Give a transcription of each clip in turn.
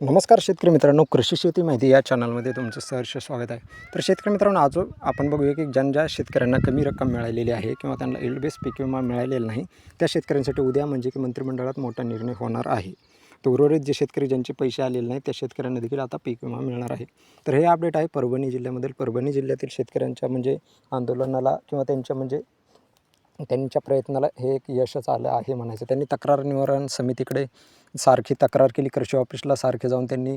नमस्कार शेतकरी मित्रांनो कृषी शेती माहिती या चॅनलमध्ये तुमचं सहर्ष स्वागत आहे. तर शेतकरी मित्रांनो आज आपण बघूया की ज्या ज्या शेतकऱ्यांना कमी रक्कम मिळालेली आहे किंवा त्यांना एल्ड बेस पीक विमा मिळालेला नाही त्या शेतकऱ्यांसाठी उद्या म्हणजे की मंत्रिमंडळात मोठा निर्णय होणार आहे. तर उर्वरित जे शेतकरी ज्यांचे पैसे आलेले नाही त्या शेतकऱ्यांना देखील आता पीक विमा मिळणार आहे. तर हे अपडेट आहे परभणी जिल्ह्यामधील. परभणी जिल्ह्यातील शेतकऱ्यांच्या म्हणजे आंदोलनाला किंवा त्यांच्या म्हणजे त्यांच्या प्रयत्नाला हे एक यशच आलं आहे म्हणायचं. त्यांनी तक्रार निवारण समितीकडे सारखी तक्रार केली. कृषी ऑफिसला सारखे जाऊन त्यांनी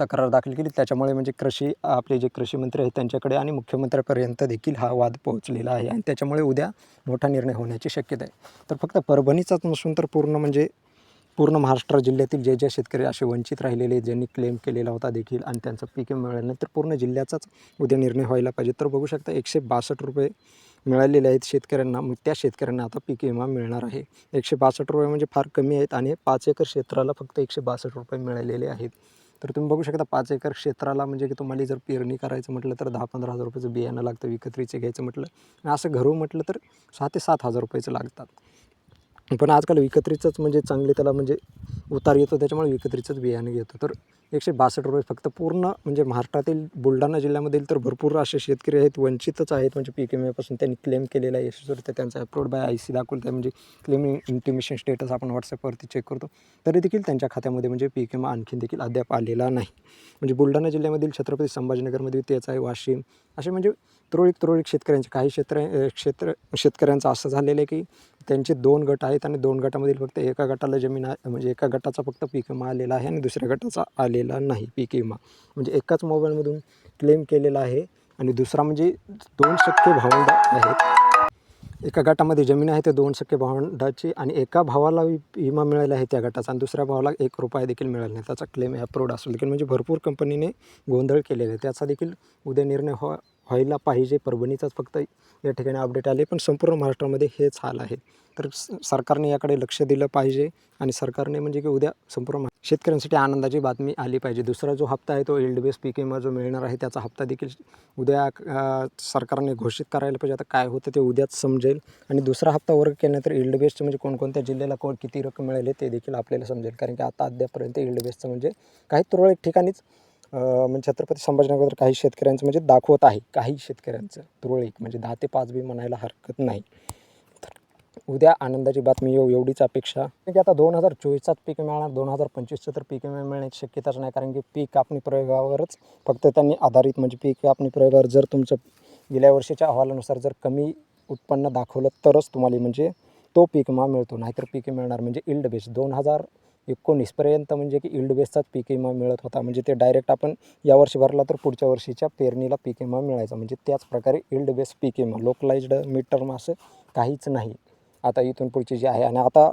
तक्रार दाखल केली. त्याच्यामुळे म्हणजे कृषी आपले जे कृषी मंत्री आहेत त्यांच्याकडे आणि मुख्यमंत्र्यापर्यंत देखील हा वाद पोहोचलेला आहे आणि त्याच्यामुळे उद्या मोठा निर्णय होण्याची शक्यता आहे. तर फक्त परभणीचाच नसून तर पूर्ण म्हणजे पूर्ण महाराष्ट्र जिल्ह्यातील जे जे शेतकरी असे वंचित राहिलेले ज्यांनी क्लेम केलेला होता देखील आणि त्यांचं पीक मिळालं तर पूर्ण जिल्ह्याचाच उद्या निर्णय व्हायला पाहिजे. तर बघू शकता एकशे बासष्ट रुपये मिळालेले आहेत शेतकऱ्यांना मग त्या शेतकऱ्यांना आता पीक विमा मिळणार आहे. एकशे बासष्ट रुपये म्हणजे फार कमी आहेत आणि पाच एकर क्षेत्राला फक्त एकशे बासष्ट रुपये मिळालेले आहेत. तर तुम्ही बघू शकता पाच एकर क्षेत्राला म्हणजे की तुम्हाला जर पेरणी करायचं म्हटलं तर दहा पंधरा हजार रुपयाचं बियाणं लागतं विकत्रीचे घ्यायचं म्हटलं. आणि असं घरू म्हटलं तर सहा ते सात हजार रुपयाचं लागतात. पण आजकाल विकत्रीचंच म्हणजे चांगले त्याला म्हणजे उतार येतो त्याच्यामुळे विकत्रीचंच बियाणं घेतो. तर एकशे बासष्ट रुपये फक्त पूर्ण म्हणजे महाराष्ट्रातील बुलढाणा जिल्ह्यामधील तर भरपूर असे शेतकरी आहेत वंचितच आहेत. म्हणजे पीक विम्यापासून त्यांनी क्लेम केलेला आहे यशस्वीरित्या. त्यांचा अप्रोड बाय आय सी दाखवलं आहे म्हणजे क्लेमिंग इंटिमेशन स्टेटस आपण व्हॉट्सअपवरती चेक करतो. तरी देखील त्यांच्या खात्यामध्ये म्हणजे पीक विमा आणखीन देखील अद्याप आलेला नाही. म्हणजे बुलढाणा जिल्ह्यामधील छत्रपती संभाजीनगरमध्ये तेच आहे वाशिम. असे म्हणजे तुरळक तुरळक शेतकऱ्यांचे काही क्षेत्र क्षेत्र शेतकऱ्यांचं असं झालेलं आहे की त्यांचे दोन गट आहेत आणि दोन गटामधील फक्त एका गटाला जमीन आहे म्हणजे एका गटाचा फक्त पीक विमा आलेला आहे आणि दुसऱ्या गटाचा आलेला नाही पीक विमा. म्हणजे एकाच मोबाईलमधून क्लेम केलेला आहे आणि दुसरा म्हणजे दोन शक्के भावंड आहेत. एका गटामध्ये जमीन आहे ते दोन शक्के भावंडाची आणि एका भावाला विमा मिळाला आहे त्या गटाचा आणि दुसऱ्या भावाला एक रुपया देखील मिळाला नाही. त्याचा क्लेम अप्रूव्ड असेल देखील म्हणजे भरपूर कंपनीने गोंधळ केलेला आहे. त्याचा देखील उद्या निर्णय व्हा व्हायला पाहिजे. परभणीचाच फक्त या ठिकाणी अपडेट आले पण संपूर्ण महाराष्ट्रामध्ये हेच हाल आहे. तर सरकारने याकडे लक्ष दिलं पाहिजे आणि सरकारने म्हणजे की उद्या संपूर्ण शेतकऱ्यांसाठी आनंदाची बातमी आली पाहिजे. दुसरा जो हप्ता आहे तो एल्ड बेस पीक विमा जो मिळणार आहे त्याचा हप्ता देखील उद्या सरकारने घोषित करायला पाहिजे. आता काय होतं ते उद्याच समजेल. आणि दुसरा हप्ता वर्ग केल्यानंतर इल्ड बेसचं म्हणजे कोणकोणत्या जिल्ह्याला कोण किती रक्कम मिळाली ते देखील आपल्याला समजेल. कारण की आता अद्यापर्यंत इल्ड बेसचं म्हणजे काही तुरळक ठिकाणीच म्हणजे छत्रपती संभाजीनगर काही शेतकऱ्यांचं म्हणजे दाखवत आहे. काही शेतकऱ्यांचं तुरळीक म्हणजे दहा ते पाच बी म्हणायला हरकत नाही. उद्या आनंदाची बातमी येऊ एवढीच अपेक्षा. की आता दोन हजार चोवीसचाच पीक मिळणार दोन हजार पंचवीसचं तर पीक विमा मिळण्याची शक्यताच नाही. कारण की पीक कापणी प्रयोगावरच फक्त त्यांनी आधारित म्हणजे पीक कापणी प्रयोगावर जर तुमचं गेल्या वर्षीच्या अहवालानुसार जर कमी उत्पन्न दाखवलं तरच तुम्हाला म्हणजे तो पीक विमा मिळतो. नाहीतर पीक मिळणार म्हणजे इल्ड बेस. दोन हजार एकोणीसपर्यंत म्हणजे की इल्ड बेसचाच पीक विमा मिळत होता. म्हणजे ते डायरेक्ट आपण यावर्षी भरला तर पुढच्या वर्षीच्या पेरणीला पीक विमा मिळायचा. म्हणजे त्याच प्रकारे इल्ड बेस पीक विमा लोकलाइज्ड मिड असं काहीच नाही. आता इथून पुढची जी आहे आणि आता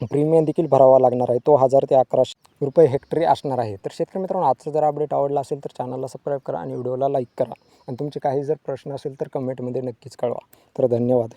प्रीमियम देखील भरावा लागणार आहे. तो हजार ते अकराशे रुपये हेक्टरी असणार आहे. तर शेतकरी मित्रांनो आजचा जर अपडेट आवडला असेल तर चॅनलला सबस्क्राईब करा आणि व्हिडिओला लाईक करा. आणि तुमचे काही जर प्रश्न असेल तर कमेंटमध्ये नक्कीच कळवा. तर धन्यवाद.